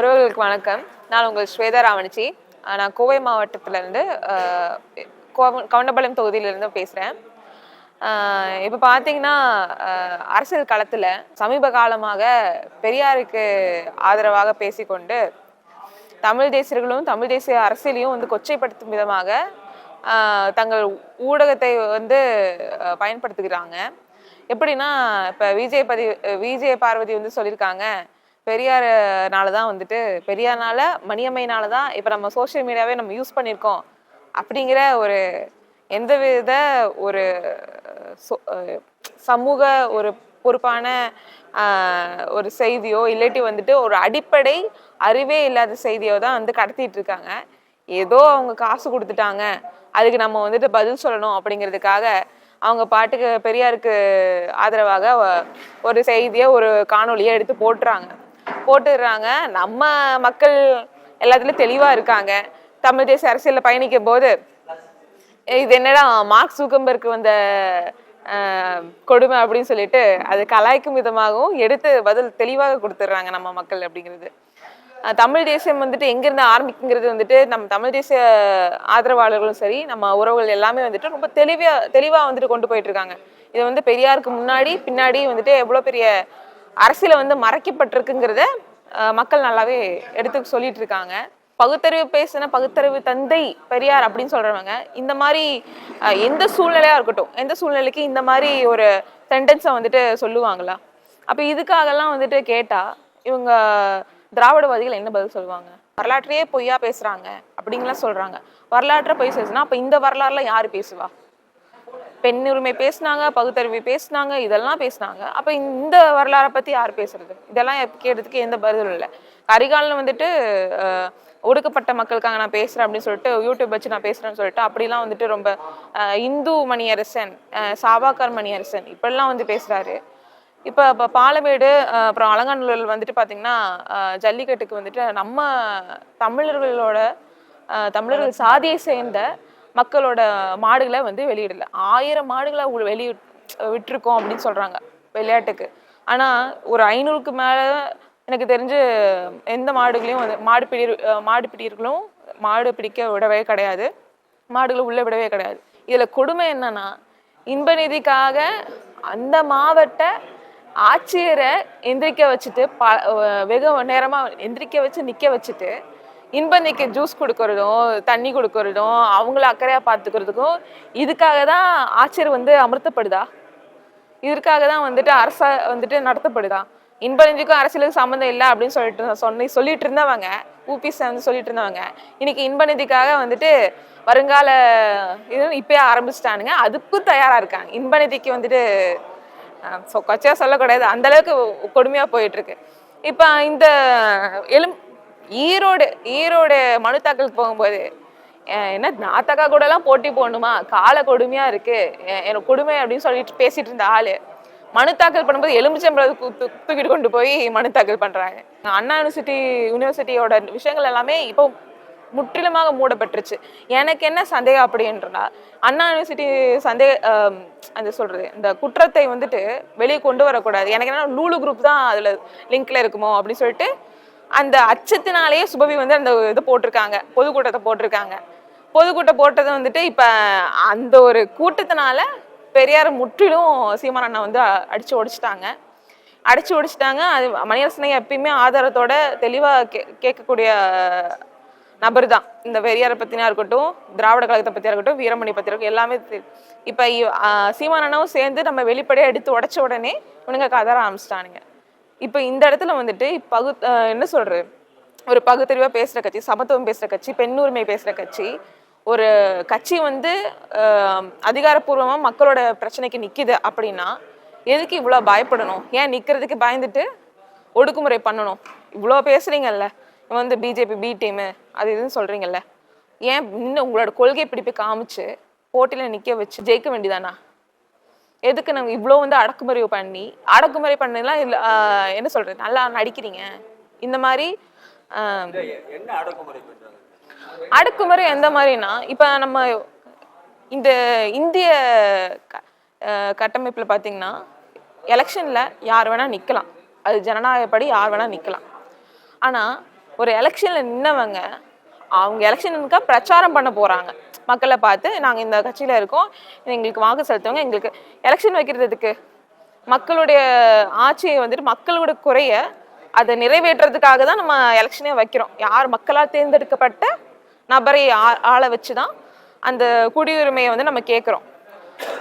உறவுகளுக்கு வணக்கம். நான் உங்கள் ஸ்வேதா ராவணிச்சி நான் கோவை மாவட்டத்திலேருந்து கவுண்டபாளையம் தொகுதியிலேருந்து பேசுகிறேன் இப்போ பார்த்தீங்கன்னா அரசியல் களத்தில் சமீப காலமாக பெரியாருக்கு ஆதரவாக பேசிக்கொண்டு தமிழ் தேசியர்களும் தமிழ் தேசிய அரசியலையும் வந்து கொச்சைப்படுத்தும் விதமாக தங்கள் ஊடகத்தை வந்து பயன்படுத்துகிறாங்க. எப்படின்னா இப்போ விஜய் பதி விஜய பார்வதி வந்து சொல்லியிருக்காங்க பெரியார்னால தான் வந்துட்டு பெரியார்னால மணியம்மைனால தான் இப்போ நம்ம சோஷியல் மீடியாவே நம்ம யூஸ் பண்ணியிருக்கோம். அப்படிங்கிற ஒரு எந்த வித ஒரு சொ- சமூக ஒரு பொறுப்பான ஒரு செய்தியோ இல்லாட்டி வந்துட்டு ஒரு அடிப்படை அறிவே இல்லாத செய்தியோ தான் வந்து கடத்திட்டு இருக்காங்க. ஏதோ அவங்க காசு கொடுத்துட்டாங்க. அதுக்கு நம்ம வந்துட்டு பதில் சொல்லணும் அப்படிங்கிறதுக்காக அவங்க பாட்டுக்கு பெரியாருக்கு ஆதரவாக ஒரு செய்தியை ஒரு காணொலியை எடுத்து போட்டுறாங்க. போட்டுடுறாங்க. நம்ம மக்கள் எல்லாத்துலயும் தெளிவா இருக்காங்க. தமிழ் தேசிய அரசியல்ல பயணிக்கும் போது இது என்னடா மார்க் சூக்கம்பருக்கு வந்த கொடுமை அப்படின்னு சொல்லிட்டு அது கலாய்க்கும் விதமாகவும் எடுத்து பதில் தெளிவாக கொடுத்துட்றாங்க நம்ம மக்கள் அப்படிங்கிறது. தமிழ் தேசியம் வந்துட்டு எங்கேருந்து ஆரம்பிக்குங்கிறது வந்துட்டு நம்ம தமிழ் தேசிய ஆதரவாளர்களும் சரி நம்ம உறவுகள் எல்லாமே வந்துட்டு ரொம்ப தெளிவா தெளிவாக வந்துட்டு கொண்டு போயிட்டு இருக்காங்க. இது வந்து பெரியாருக்கு முன்னாடி பின்னாடி வந்துட்டு எவ்வளோ பெரிய அரசியல வந்து மறைக்கப்பட்டிருக்குங்கிறத மக்கள் நல்லாவே எடுத்து சொல்லிட்டு இருக்காங்க பகுத்தறிவு பேசின பகுத்தறிவு தந்தை பெரியார் அப்படின்னு சொல்றவங்க இந்த மாதிரி எந்த சூழ்நிலையா இருக்கட்டும் எந்த சூழ்நிலைக்கு இந்த மாதிரி ஒரு சென்டென்ஸை வந்துட்டு சொல்லுவாங்களா? அப்போ இதுக்காகலாம் வந்துட்டு கேட்டா இவங்க திராவிடவாதிகள் என்ன பதில் சொல்லுவாங்க? வரலாற்றையே பொய்யா பேசுறாங்க அப்படிங்கலாம் சொல்றாங்க. வரலாற்றை பொய் பேசுனா அப்ப இந்த வரலாறுல யாரு பேசுவா? பெண் உரிமை பேசுனாங்க பகுத்தறிவு பேசுனாங்க இதெல்லாம் பேசுனாங்க. அப்போ இந்த வரலாறை பற்றி யார் பேசுறது? இதெல்லாம் எப்ப கேட்டதுக்கு எந்த பதிலும் இல்லை. கரிகாலில் வந்துட்டு ஒடுக்கப்பட்ட மக்களுக்காக நான் பேசுகிறேன் அப்படின்னு சொல்லிட்டு யூடியூப் வச்சு நான் பேசுகிறேன்னு சொல்லிட்டு அப்படிலாம் வந்துட்டு ரொம்ப இந்து மணியரசன் அஹ், சாபாக்கார் மணியரசன் இப்படிலாம் வந்து பேசுகிறாரு இப்போ இப்போ பாலமேடு அப்புறம் அலங்காநல்லூரில் வந்துட்டு பார்த்தீங்கன்னா ஜல்லிக்கட்டுக்கு வந்துட்டு நம்ம தமிழர்களோட தமிழர்கள் சாதியை சேர்ந்த மக்களோட மாடுகளை வந்து வெளியிடல. ஆயிரம் மாடுகளை வெளி விட்டுருக்கோம் அப்படின்னு சொல்கிறாங்க விளையாட்டுக்கு. ஆனால் ஒரு ஐநூறுக்கு மேலே எனக்கு தெரிஞ்சு எந்த மாடுகளையும் வந்து மாடு பிடி மாடு பிடியர்களும் மாடு பிடிக்க விடவே கிடையாது. மாடுகளை உள்ளே விடவே கிடையாது. இதில் கொடுமை என்னன்னா இன்ப நிதிக்காக அந்த மாவட்ட ஆட்சியரை எந்திரிக்க வச்சுட்டு ப வெகு நேரமாக எந்திரிக்க வச்சு நிற்க வச்சுட்டு இன்பந்திக்கு ஜூஸ் கொடுக்கறதும் தண்ணி கொடுக்கறதும் அவங்கள அக்கறையாக பார்த்துக்கிறதுக்கும் இதுக்காக தான் ஆட்சியர் வந்து அமர்த்தப்படுதா? இதற்காக தான் வந்துட்டு அரசா வந்துட்டு நடத்தப்படுதா? இன்பநிதிக்கும் அரசியலுக்கும் சம்மந்தம் இல்லை அப்படின்னு சொல்லிட்டு சொன்னி சொல்லிட்டு இருந்தவங்க ஊபிஸ் வந்து சொல்லிட்டு இருந்தவங்க இன்னைக்கு இன்பநிதிக்காக வந்துட்டு வருங்கால இது இப்பயே ஆரம்பிச்சிட்டானுங்க. அதுக்கும் தயாரா இருக்காங்க. இன்பநிதிக்கு வந்துட்டு அஹ், கொச்சையா சொல்லக்கூடாது. அந்த அளவுக்கு கொடுமையா போயிட்டு இருக்கு. இப்போ இந்த எலும் ஈரோடு ஈரோடு மனு தாக்கல் போகும்போது என்ன நாத்தக்கா கூட எல்லாம் போட்டி போடணுமா? காலை கொடுமையா இருக்கு. எனக்கு கொடுமை அப்படின்னு சொல்லிட்டு பேசிட்டு இருந்த ஆளு மனு தாக்கல் பண்ணும்போது எலுமிச்சம்பழம் தூக்கிட்டு கொண்டு போய் மனு தாக்கல் பண்றாங்க. அண்ணா யூனிவர்சிட்டி யூனிவர்சிட்டியோட விஷயங்கள் எல்லாமே இப்போ முற்றிலுமாக மூடப்பட்டுருச்சு. எனக்கு என்ன சந்தேகம் அப்படின்றனா அண்ணா யூனிவர்சிட்டி சந்தேக அந்த சொல்றது இந்த குற்றத்தை வந்துட்டு வெளியே கொண்டு வரக்கூடாது. எனக்கு என்ன லூலு குரூப் தான் அதுல லிங்க்ல இருக்குமோ அப்படின்னு சொல்லிட்டு அந்த அச்சத்தினாலேயே சுபவி வந்து அந்த இது போட்டிருக்காங்க பொதுக்கூட்டத்தை போட்டிருக்காங்க. பொதுக்கூட்டம் போட்டது வந்துட்டு இப்போ அந்த ஒரு கூட்டத்தினால பெரியார் முற்றிலும் சீமான் அண்ணா வந்து அடித்து அடிச்சு ஒடிச்சிட்டாங்க. அடிச்சு ஒடிச்சிட்டாங்க. அது மணியரசனை எப்பயுமே ஆதாரத்தோட தெளிவாக கே கேட்கக்கூடிய நபர் தான் இந்த பெரியாரை பற்றினா இருக்கட்டும் திராவிட கழகத்தை பற்றியா இருக்கட்டும் வீரமணி பற்றி இருக்கட்டும் எல்லாமே இப்போ சீமான் அண்ணாவும் சேர்ந்து நம்ம வெளிப்படையாக எடுத்து உடைச்ச உடனே இவனுங்க கதற ஆரம்பிச்சிட்டானுங்க. இப்போ இந்த இடத்துல வந்துட்டு பகு என்ன சொல்கிறது ஒரு பகுத்தறிவாக பேசுகிற கட்சி சமத்துவம் பேசுகிற கட்சி பெண்ணுரிமை பேசுகிற கட்சி ஒரு கட்சி வந்து அதிகாரப்பூர்வமாக மக்களோட பிரச்சனைக்கு நிற்கிது அப்படின்னா எதுக்கு இவ்வளோ பயப்படணும்? ஏன் நிற்கிறதுக்கு பயந்துட்டு ஒடுக்குமுறை பண்ணணும்? இவ்வளோ பேசுகிறீங்கல்ல வந்து பிஜேபி பி டீமு அது இதுன்னு சொல்கிறீங்கல்ல ஏன் இன்னும் உங்களோட கொள்கை பிடிப்பை காமிச்சு போட்டியில் நிற்க வச்சு ஜெயிக்க வேண்டியதானா? எதுக்கு நாங்கள் இவ்வளோ வந்து அடக்குமுறை பண்ணி அடக்குமுறை பண்ணலாம் இல்லை என்ன சொல்றது நல்லா நடிக்கிறீங்க. இந்த மாதிரி ஆஹ், அடக்குமுறை அடக்குமுறை எந்த மாதிரினா இப்போ நம்ம இந்த இந்திய க- பார்த்தீங்கன்னா எலெக்ஷன்ல யார் வேணா நிக்கலாம். அது ஜனநாயகப்படி யார் வேணா நிக்கலாம். ஆனா ஒரு எலெக்ஷனில் நின்னவங்க அவங்க எலெக்ஷனுக்காக பிரச்சாரம் பண்ண போகிறாங்க மக்களை பார்த்து நாங்கள் இந்த கட்சியில் இருக்கோம். எங்களுக்கு வாக்கு செலுத்துவங்க எங்களுக்கு எலெக்ஷன் வைக்கிறதுக்கு மக்களுடைய ஆட்சியை வந்துட்டு மக்களோட குறைய அதை நிறைவேற்றுறதுக்காக தான் நம்ம எலெக்ஷனே வைக்கிறோம். யார் மக்களால் தேர்ந்தெடுக்கப்பட்ட நபரை ஆ- ஆள வச்சு தான் அந்த குடியுரிமையை வந்து நம்ம கேட்குறோம்.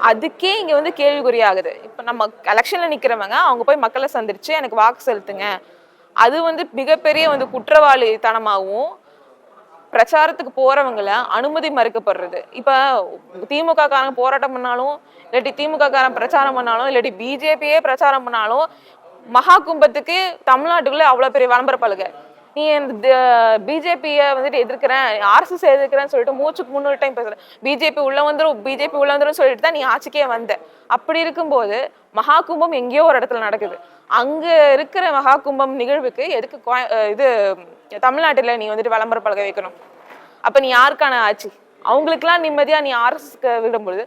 அதுக்கே இங்கே வந்து கேள்விக்குறியாகுது இப்போ நம்ம எலெக்ஷனில் நிற்கிறவங்க அவங்க போய் மக்களை சந்திச்சு எனக்கு வாக்கு செலுத்துங்க. அது வந்து மிகப்பெரிய வந்து குற்றவாளித்தனமாகவும் பிரச்சாரத்துக்கு போறவங்கள அனுமதி மறுக்கப்படுறது. இப்ப திமுக காரங்க போராட்டம் பண்ணாலும் இல்லாட்டி திமுக காரன் பிரச்சாரம் பண்ணாலும் இல்லாட்டி பிஜேபியே பிரச்சாரம் பண்ணாலும் மகா கும்பத்துக்கு தமிழ்நாட்டுக்குள்ள அவ்வளோ பெரிய விளம்பர பழுக நீ இந்த பிஜேபியை வந்துட்டு எதிர்க்கிறேன் ஆர்எஸ்எஸ் எதிர்க்கிறேன்னு சொல்லிட்டு மூச்சுக்கு முன்னூறு டைம் பேசுகிறேன் பிஜேபி உள்ள வந்துடும் பிஜேபி உள்ள வந்துரும் சொல்லிட்டு தான் நீ ஆட்சிக்கே வந்த. அப்படி இருக்கும்போது மகா கும்பம் எங்கேயோ ஒரு இடத்துல நடக்குது. அங்க இருக்கிற மகா கும்பம் நிகழ்வுக்கு எதுக்கு இது தமிழ்நாட்டில் நீ வந்துட்டு விளம்பர பழக வைக்கணும். அப்போ நீ யாருக்கான ஆட்சி? அவங்களுக்குலாம் நிம்மதியாக நீ ஆர்எஸ்க்கு விடும்பொழுது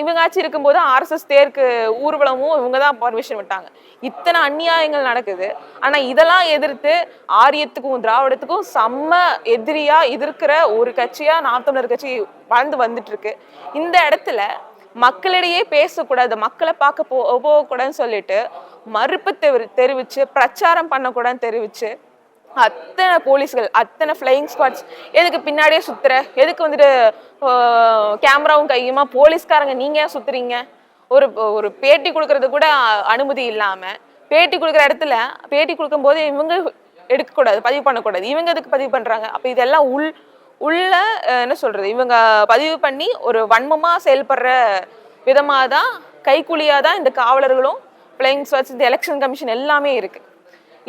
இவங்க ஆட்சி இருக்கும்போது ஆர்எஸ்எஸ் தேர்க்கு ஊர்வலமும் இவங்க தான் பர்மிஷன் விட்டாங்க. இத்தனை அநியாயங்கள் நடக்குது. ஆனால் இதெல்லாம் எதிர்த்து ஆரியத்துக்கும் திராவிடத்துக்கும் செம்ம எதிரியாக எதிர்க்கிற ஒரு கட்சியாக நாம் தமிழர் கட்சி வளர்ந்து வந்துட்டு இருக்கு இந்த இடத்துல மக்களிடையே பேசக்கூடாது மக்களை பார்க்க போ போகக்கூடாதுன்னு சொல்லிட்டு மறுப்பு தெரிவிச்சு பிரச்சாரம் பண்ணக்கூடாதுன்னு தெரிவிச்சு அத்தனை போலீஸ்கள் அத்தனை ஃப்ளையிங் ஸ்குவாட்ஸ் எதுக்கு பின்னாடியே சுத்துற? எதுக்கு வந்துட்டு கேமராவும் கையுமா? போலீஸ்காரங்க நீங்க ஏன் சுத்துறீங்க? ஒரு ஒரு பேட்டி கொடுக்கறது கூட அனுமதி இல்லாம பேட்டி கொடுக்குற இடத்துல பேட்டி கொடுக்கும்போது இவங்க எடுக்கக்கூடாது பதிவு பண்ணக்கூடாது. இவங்க எதுக்கு பதிவு பண்றாங்க? அப்ப இதெல்லாம் உள் உள்ள என்ன சொல்றது? இவங்க பதிவு பண்ணி ஒரு வன்மமா செயல்படுற விதமாக தான் கைக்கூலியாக தான் இந்த காவலர்களும் பிளேயிங் ஸ்வாட்ஸ் இந்த எலெக்ஷன் கமிஷன் எல்லாமே இருக்கு.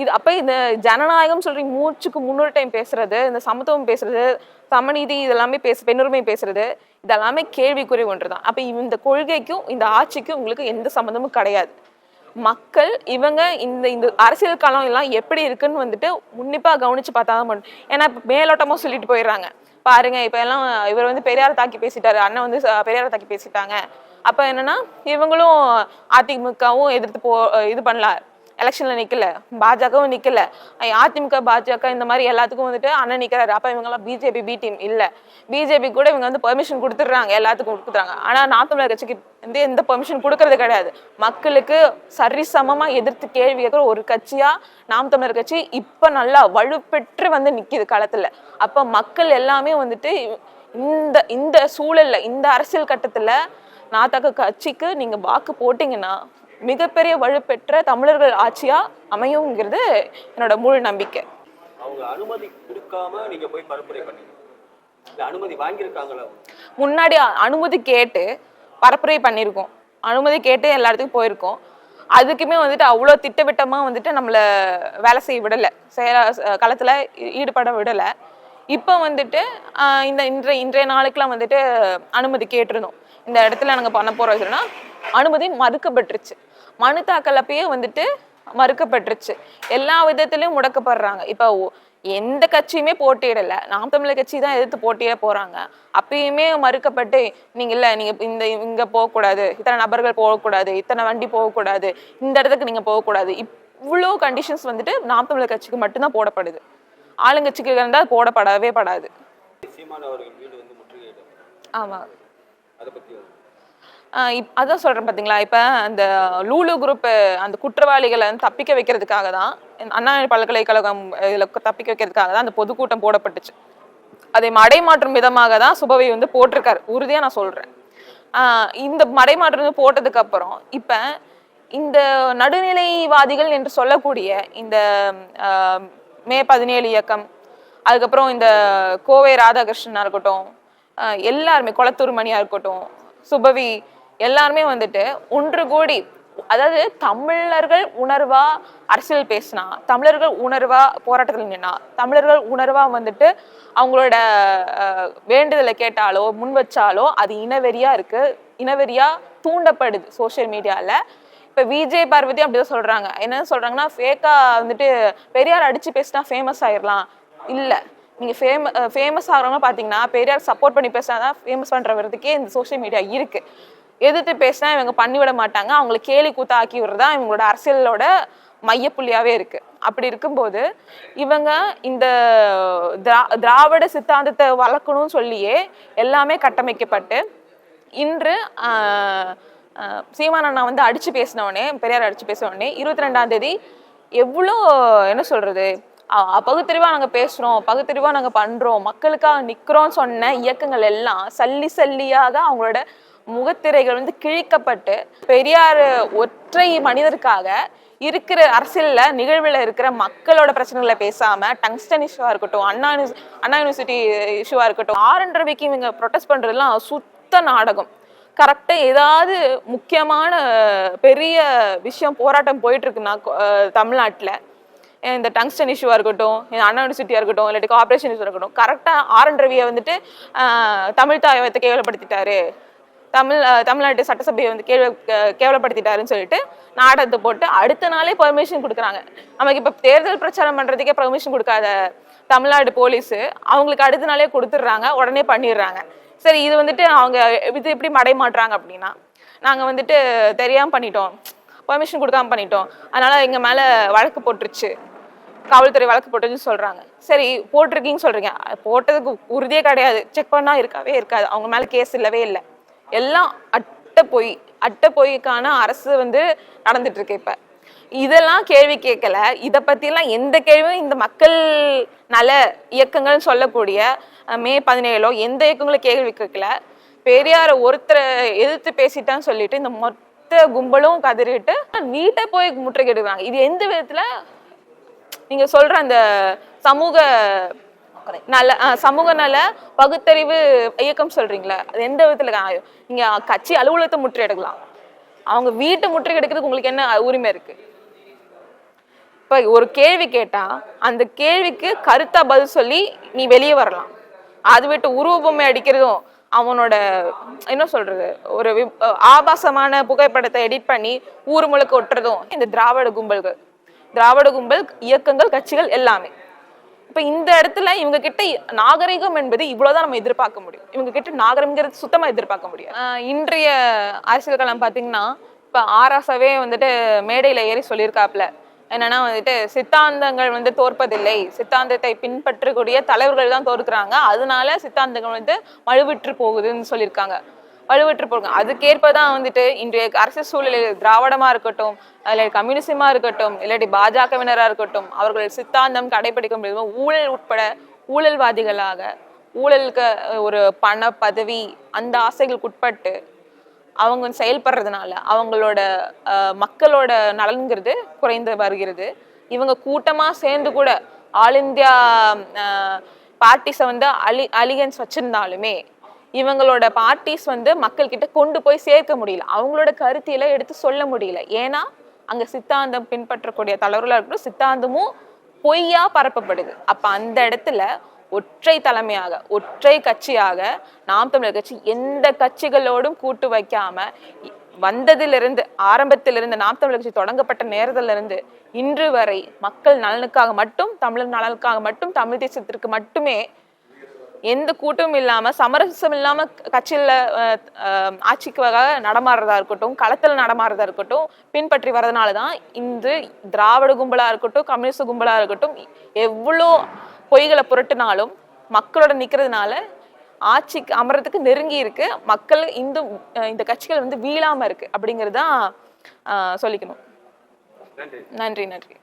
இது அப்போ இந்த ஜனநாயகம் சொல்றீங்க மூச்சுக்கு முன்னூறு டைம் பேசுறது இந்த சமத்துவம் பேசுறது சமநீதி இதெல்லாமே பேச பெண்ணுரிமை பேசுறது இதெல்லாமே கேள்விக்குறி ஒன்றுதான். அப்போ இந்த கொள்கைக்கும் இந்த ஆட்சிக்கும் உங்களுக்கு எந்த சம்மந்தமும் கிடையாது. மக்கள் இவங்க இந்த இந்த அரசியல் காலம் எல்லாம் எப்படி இருக்குன்னு வந்துட்டு உன்னிப்பாக கவனிச்சு பார்த்தா தான் பண்ணும் ஏன்னா இப்போ மேலோட்டமாக சொல்லிட்டு போயிடுறாங்க. பாருங்க இப்போ எல்லாம் இவர் வந்து பெரியாரை தாக்கி பேசிட்டாரு அண்ணன் வந்து பெரியாரை தாக்கி பேசிட்டாங்க. அப்போ என்னன்னா இவங்களும் அதிமுகவும் எதிர்த்து போ இது பண்ணல. எலெக்ஷனில் நிற்கல பாஜகவும் நிற்கல அதிமுக பாஜக இந்த மாதிரி எல்லாத்துக்கும் வந்துட்டு அண்ணன் நிற்கிறாரு அப்போ இவங்கெல்லாம் பிஜேபி பி டீம் இல்லை. பிஜேபி கூட இவங்க வந்து பெர்மிஷன் கொடுத்துட்றாங்க. எல்லாத்துக்கும் கொடுத்துறாங்க ஆனால் நாம் தமிழர் கட்சிக்கு வந்து எந்த பெர்மிஷன் கொடுக்கறது கிடையாது. மக்களுக்கு சரிசமமாக எதிர்த்து கேள்வி கேட்குற ஒரு கட்சியாக நாம் தமிழர் கட்சி இப்போ நல்லா வலுப்பெற்று வந்து நிற்கிது காலத்தில் அப்போ மக்கள் எல்லாமே வந்துட்டு இந்த இந்த சூழலில் இந்த அரசியல் கட்டத்தில் நாத்தக கட்சிக்கு நீங்கள் வாக்கு போட்டிங்கன்னா மிகப்பெரிய வலுப்பெற்ற தமிழர்கள் ஆட்சியா அமையுங்கிறது என்னோட முழு நம்பிக்கை. அவங்க அனுமதி கொடுக்காம நீங்க போய் பரப்புரை பண்ணீங்க. அனுமதி வாங்கியிருக்காங்களா? முன்னாடி அனுமதி கேட்டு பரப்புரை பண்ணியிருக்கோம். அனுமதி கேட்டு எல்லா இடத்துக்கும் போயிருக்கோம். அதுக்குமே வந்துட்டு அவ்வளோ திட்டவட்டமாக வந்துட்டு நம்மளை வேலை செய்ய விடலை. செயல களத்தில் ஈடுபட விடலை. இப்போ வந்துட்டு இந்த இன்றைய இன்றைய நாளுக்கெல்லாம் வந்துட்டு அனுமதி கேட்டிருந்தோம். இந்த இடத்துல நாங்கள் பண்ண போகிறோம் அனுமதி மறுக்கப்பட்டுருச்சு. மனு தாக்கல் அப்பயே வந்துட்டு மறுக்கப்பட்டுருச்சு. எல்லா விதத்திலையும் முடக்கப்படுறாங்க. இப்போ எந்த கட்சியுமே போட்டியிடல. நாம் தமிழர் கட்சி தான் எதிர்த்து போட்டியிட போறாங்க. அப்பயுமே மறுக்கப்பட்டு நீங்க இல்ல நீங்க இந்த இங்க போகக்கூடாது. இத்தனை நபர்கள் போகக்கூடாது. இத்தனை வண்டி போகக்கூடாது. இந்த இடத்துக்கு நீங்க போகக்கூடாது. இவ்வளோ கண்டிஷன்ஸ் வந்துட்டு நாம் தமிழர் கட்சிக்கு மட்டும்தான் போடப்படுது. ஆளுங்கட்சிக்கு இருந்தால் போடப்படவே படாது. சீமான் அவர்கள் வீடு வந்து முற்றுகையிட்டாங்க ஆமா. அதை இப் அதான் சொல்கிறேன் பார்த்தீங்களா இப்போ அந்த லூலு குரூப்பு அந்த குற்றவாளிகளை வந்து தப்பிக்க வைக்கிறதுக்காக தான் அண்ணா பல்கலைக்கழகம் இதில் தப்பிக்க வைக்கிறதுக்காக தான் அந்த பொதுக்கூட்டம் போடப்பட்டுச்சு. அதை மடைமாற்றும் விதமாக தான் சுபவை வந்து போட்டிருக்காரு. உறுதியாக நான் சொல்கிறேன் இந்த மடைமாற்றம் போட்டதுக்கு போட்டதுக்கப்புறம் இப்போ இந்த நடுநிலைவாதிகள் என்று சொல்லக்கூடிய இந்த மே பதினேழு இயக்கம் அதுக்கப்புறம் இந்த கோவை ராதாகிருஷ்ணனாக இருக்கட்டும் எல்லாருமே குளத்தூர் மணியாக இருக்கட்டும் சுபவி எல்லாருமே வந்துட்டு ஒன்று கோடி அதாவது தமிழர்கள் உணர்வா அரசியல் பேசினா தமிழர்கள் உணர்வா போராட்டத்தில் நின்னா தமிழர்கள் உணர்வா வந்துட்டு அவங்களோட வேண்டுதலை கேட்டாலோ முன் வச்சாலோ அது இனவெறியா இருக்கு. இனவெறியா தூண்டப்படுது சோஷியல் மீடியால இப்ப விஜய் பார்வதி அப்படிதான் சொல்றாங்க. என்ன சொல்றாங்கன்னா ஃபேக்கா வந்துட்டு பெரியார் அடிச்சு பேசினா ஃபேமஸ் ஆயிரலாம். இல்ல. நீங்க ஃபேம ஃபேமஸ் ஆகிறவங்க பாத்தீங்கன்னா பெரியார் சப்போர்ட் பண்ணி பேசினாதான் ஃபேமஸ் பண்றதுக்கே இந்த சோஷியல் மீடியா இருக்கு. எதிர்த்து பேசினா இவங்க பண்ணிவிட மாட்டாங்க. அவங்களை கேலி கூத்தா ஆக்கி விடுறதா இவங்களோட அரசியலோட மையப்புள்ளியாவே இருக்கு. அப்படி இருக்கும்போது இவங்க இந்த திரா- திராவிட சித்தாந்தத்தை வளர்க்கணும்னு சொல்லியே எல்லாமே கட்டமைக்கப்பட்டு இன்று சீமானண்ணா சீமான் அண்ணா வந்து அடித்து பேசினவொடனே பெரியார் அடித்து பேசினவனே இருபத்தி ரெண்டாம் தேதி எவ்வளோ என்ன சொல்கிறது பகுத்தறிவாக நாங்கள் பேசுகிறோம் பகுத்தறிவாக நாங்கள் பண்ணுறோம் மக்களுக்காக நிற்கிறோம்னு சொன்ன இயக்கங்கள் எல்லாம் சல்லி சல்லியாக அவங்களோட முகத்திரைகள் வந்து கிழிக்கப்பட்டு பெரியார் ஒற்றை மனிதருக்காக இருக்கிற அரசியல்ல நிகழ்வில் இருக்கிற மக்களோட பிரச்சனைகளை பேசாம டங்ஸ்டன் இஷ்யூவா இருக்கட்டும் அண்ணா அண்ணா யூனிவர்சிட்டி இஷ்யூவா இருக்கட்டும் ஆர் ரவிக்கு இவங்க ப்ரொட்டஸ்ட் பண்றதுலாம் சுத்த நாடகம். கரெக்டாக ஏதாவது முக்கியமான பெரிய விஷயம் போராட்டம் போயிட்டு இருக்குன்னா தமிழ்நாட்டில் இந்த டங்ஸ்டன் இஷ்யூவாக இருக்கட்டும் இந்த அண்ணா யூனிவர்சிட்டியாக இருக்கட்டும் இல்லாட்டி கார்பரேஷன் இஷ்யூ இருக்கட்டும் கரெக்டாக ஆர் என் ரவியை வந்துட்டு தமிழ் தாயத்தை கேவலப்படுத்திட்டாரு. தமிழ் தமிழ்நாட்டு சட்டசபையை வந்து கேவல கேவலப்படுத்திட்டாருன்னு சொல்லிட்டு நாடகத்தை போட்டு அடுத்த நாளே பெர்மிஷன் கொடுக்குறாங்க. நமக்கு இப்போ தேர்தல் பிரச்சாரம் பண்ணுறதுக்கே பெர்மிஷன் கொடுக்காத தமிழ்நாடு போலீஸு அவங்களுக்கு அடுத்த நாளே கொடுத்துட்றாங்க உடனே பண்ணிடுறாங்க. சரி இது வந்துட்டு அவங்க இது எப்படி மடை மாட்டுறாங்க அப்படின்னா நாங்கள் வந்துட்டு தெரியாமல் பண்ணிட்டோம். பெர்மிஷன் கொடுக்காம பண்ணிட்டோம். அதனால எங்கள் மேலே வழக்கு போட்டுருச்சு. காவல்துறை வழக்கு போட்டதுன்னு சொல்றாங்க. சரி போட்டிருக்கீங்கன்னு சொல்றீங்க. அது போட்டதுக்கு உறுதியே கிடையாது. செக் பண்ணா இருக்கவே இருக்காது. அவங்க மேல கேஸ் இல்லவே இல்லை. எல்லாம் அட்டை பொய் அட்டை பொய்க்கான அரசு வந்து நடந்துட்டு இருக்கு இப்ப. இதெல்லாம் கேள்வி கேட்கல. இதை பத்திலாம் எந்த கேள்வியும் இந்த மக்கள் நல இயக்கங்கள்னு சொல்லக்கூடிய மே பதினேழோ எந்த இயக்கங்களும் கேள்வி கேட்கல. பெரியார ஒருத்தரை எதிர்த்து பேசிட்டான்னு சொல்லிட்டு இந்த மொத்த கும்பலும் கதறிட்டு நீட்டா போய் முற்றுகையிடுறாங்க. இது எந்த விதத்துல? நீங்க சொல்ற அந்த சமூக நல்ல சமூக நல பகுத்தறிவு இயக்கம் சொல்றீங்களா அது எந்த விதத்துல நீங்க கட்சி அலுவலகத்தை முற்றுகையிடலாம் அவங்க வீட்டை முற்றுகையிடுறதுக்கு உங்களுக்கு என்ன உரிமை இருக்கு? இப்ப ஒரு கேள்வி கேட்டா அந்த கேள்விக்கு கருத்தா பதில் சொல்லி நீ வெளியே வரலாம். அது விட்டு உருவ பொம்மை அடிக்கிறதும் அவனோட என்ன சொல்றது ஒரு ஆபாசமான புகைப்படத்தை எடிட் பண்ணி ஊர் முழுக்க ஒட்டுறதும் இந்த திராவிட கும்பல்கள். திராவிட கும்பல் இயக்கங்கள் கட்சிகள் எல்லாமே. இப்போ இந்த இடத்துல இவங்க கிட்ட நாகரிகம் என்பது இவ்வளவுதான் நம்ம எதிர்பார்க்க முடியும். இவங்க கிட்ட நாகரிகங்கிறது சுத்தமா எதிர்பார்க்க முடியும் இன்றைய அரசியல் களம் பாத்தீங்கன்னா இப்ப ஆராசவே வந்துட்டு மேடையில ஏறி சொல்லியிருக்காப்ல என்னன்னா வந்துட்டு சித்தாந்தங்கள் வந்து தோற்பதில்லை. சித்தாந்தத்தை பின்பற்றக்கூடிய தலைவர்கள் தான் தோற்கிறாங்க. அதனால சித்தாந்தங்கள் வந்து மழுவிற்று போகுதுன்னு சொல்லியிருக்காங்க. வலுவற்று போகும் அதுக்கேற்பதான் வந்துட்டு இன்றைய அரசியல் சூழலில் திராவிடமாக இருக்கட்டும் அதில் கம்யூனிசமாக இருக்கட்டும் இல்லாட்டி பாஜகவினராக இருக்கட்டும் அவர்கள் சித்தாந்தம் கடைபிடிக்கும் பொழுது ஊழல் உட்பட ஊழல்வாதிகளாக ஊழலுக்கு ஒரு பண பதவி அந்த ஆசைகளுக்கு உட்பட்டு அவங்க செயல்படுறதுனால அவங்களோட மக்களோட நலன்கிறது குறைந்து வருகிறது. இவங்க கூட்டமாக சேர்ந்து கூட ஆல் இந்தியா பார்ட்டிஸை வந்து அலி அலிகன்ஸ் வச்சுருந்தாலுமே இவங்களோட பார்ட்டிஸ் வந்து மக்கள்கிட்ட கொண்டு போய் சேர்க்க முடியல. அவங்களோட கருத்தியலை எடுத்து சொல்ல முடியல. ஏன்னா அங்க சித்தாந்தம் பின்பற்றக்கூடிய தலைவர்களா இருக்கட்டும் சித்தாந்தமும் பொய்யா பரப்பப்படுது. அப்ப அந்த இடத்துல ஒற்றை தலைமையாக ஒற்றை கட்சியாக நாம் தமிழர் கட்சி எந்த கட்சிகளோடும் கூட்டு வைக்காம வந்ததிலிருந்து ஆரம்பத்திலிருந்து நாம் தமிழர் கட்சி தொடங்கப்பட்ட நேரத்திலிருந்து இன்று வரை மக்கள் நலனுக்காக மட்டும் தமிழர் நலனுக்காக மட்டும் தமிழ் தேசத்திற்கு மட்டுமே எந்த கூட்டமும் இல்லாம சமரசம் இல்லாம க- கட்சியில அஹ், ஆட்சிக்காக நடமாடுறதா இருக்கட்டும் களத்துல நடமாடுறதா இருக்கட்டும் பின்பற்றி வரதுனால தான் இன்று திராவிட கும்பலா இருக்கட்டும் கம்யூனிஸ்ட் கும்பலா இருக்கட்டும் எவ்வளோ பொய்களை புரட்டினாலும் மக்களோட நிக்கிறதுனால ஆட்சிக்கு அமரத்துக்கு நெருங்கி இருக்கு. மக்கள் இந்த இந்த கட்சிகள் வந்து வீழாம இருக்கு அப்படிங்கிறது தான் சொல்லிக்கணும். நன்றி நன்றி.